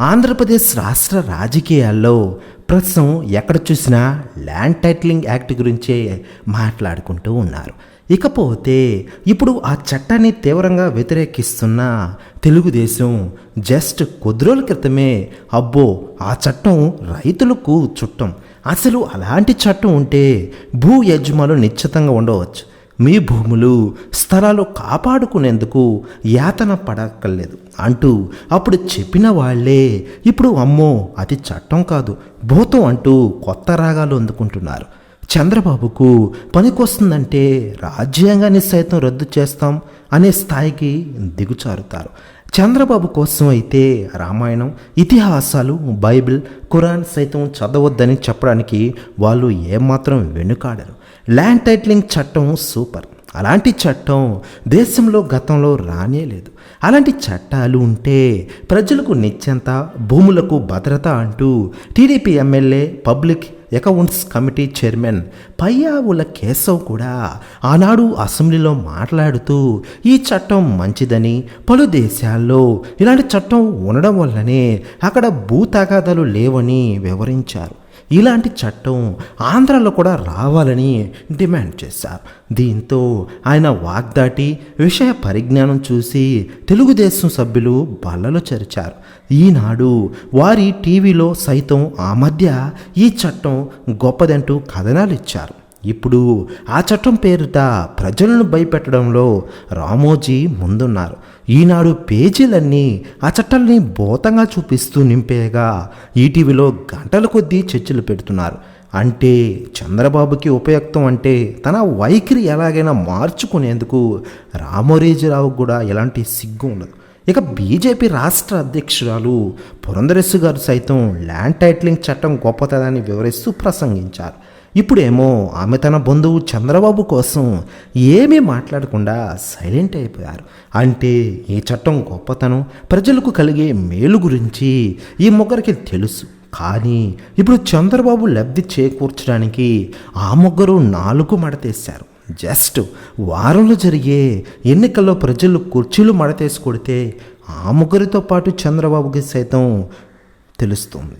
ఆంధ్రప్రదేశ్ రాష్ట్ర రాజకీయాల్లో ప్రస్తుతం ఎక్కడ చూసినా ల్యాండ్ టైటిలింగ్ యాక్ట్ గురించే మాట్లాడుకుంటూ ఉన్నారు. ఇకపోతే ఇప్పుడు ఆ చట్టాన్ని తీవ్రంగా వ్యతిరేకిస్తున్న తెలుగుదేశం జస్ట్ కొద్ది రోజుల క్రితమే అబ్బో ఆ చట్టం రైతులకు చుట్టం. అసలు అలాంటి చట్టం ఉంటే భూ యజమానులు నిశ్చితంగా ఉండవచ్చు. మీ భూములు స్థలాలు కాపాడుకునేందుకు యాతన పడక్కర్లేదు. అంటూ అప్పుడు చెప్పిన వాళ్ళే ఇప్పుడు అమ్మో అది చట్టం కాదు. భూతం అంటూ కొత్త రాగాలు అందుకుంటున్నారు. చంద్రబాబుకు పనికొస్తుందంటే రాజ్యాంగాన్ని సైతం రద్దు చేస్తాం అనే స్థాయికి దిగుచారుతారు. చంద్రబాబు కోసం అయితే రామాయణం ఇతిహాసాలు బైబిల్ ఖురాన్ సైతం చదవద్దని చెప్పడానికి వాళ్ళు ఏమాత్రం వెనుకాడరు. ల్యాండ్ టైటిలింగ్ చట్టం సూపర్. అలాంటి చట్టం దేశంలో గతంలో రానే లేదు. అలాంటి చట్టాలు ఉంటే ప్రజలకు నిత్యంత భూములకు భద్రత అంటూ TDP MLA public accounts committee chairman Payyavula Keshav కూడా ఆనాడు అసెంబ్లీలో మాట్లాడుతూ ఈ చట్టం మంచిదని పలు దేశాల్లో ఇలాంటి చట్టం ఉండడం వల్లనే అక్కడ భూ తగాదాలు లేవని వివరించారు. ఇలాంటి చట్టం ఆంధ్రాలో కూడా రావాలని డిమాండ్ చేశారు. దీంతో ఆయన వాగ్దాటి విషయ పరిజ్ఞానం చూసి తెలుగుదేశం సభ్యులు బల్లలో చరిచారు. ఈనాడు వారి టీవీలో సైతం ఆ మధ్య ఈ చట్టం గొప్పదంటూ కథనాలు ఇచ్చారు. ఇప్పుడు ఆ చట్టం పేరిట ప్రజలను భయపెట్టడంలో రామోజీ ముందున్నారు. ఈనాడు పేజీలన్నీ ఆ చట్టాలని భూతంగా చూపిస్తూ నింపేగా ఈటీవీలో గంటల కొద్దీ చర్చలు పెడుతున్నారు. అంటే చంద్రబాబుకి ఉపయుక్తం అంటే తన వైఖరి ఎలాగైనా మార్చుకునేందుకు రామోజీరావు కూడా ఎలాంటి సిగ్గు ఉండదు. ఇక బీజేపీ రాష్ట్ర అధ్యక్షురాలు పురంధరేశ్వరి గారు సైతం ల్యాండ్ టైటిలింగ్ చట్టం గొప్పతనాన్ని వివరిస్తూ ప్రసంగించారు. ఇప్పుడేమో ఆమె తన బంధువు చంద్రబాబు కోసం ఏమీ మాట్లాడకుండా సైలెంట్ అయిపోయారు. అంటే ఈ చట్టం గొప్పతనం ప్రజలకు కలిగే మేలు గురించి ఈ ముగ్గురికి తెలుసు. కానీ ఇప్పుడు చంద్రబాబు లబ్ధి చేకూర్చడానికి ఆ ముగ్గురు నాలుగు మడతేశారు. జస్ట్ వారంలో జరిగే ఎన్నికల్లో ప్రజలు కుర్చీలు మడతేసి కొడితే ఆ ముగ్గురితో పాటు చంద్రబాబుకి సైతం తెలుస్తుంది.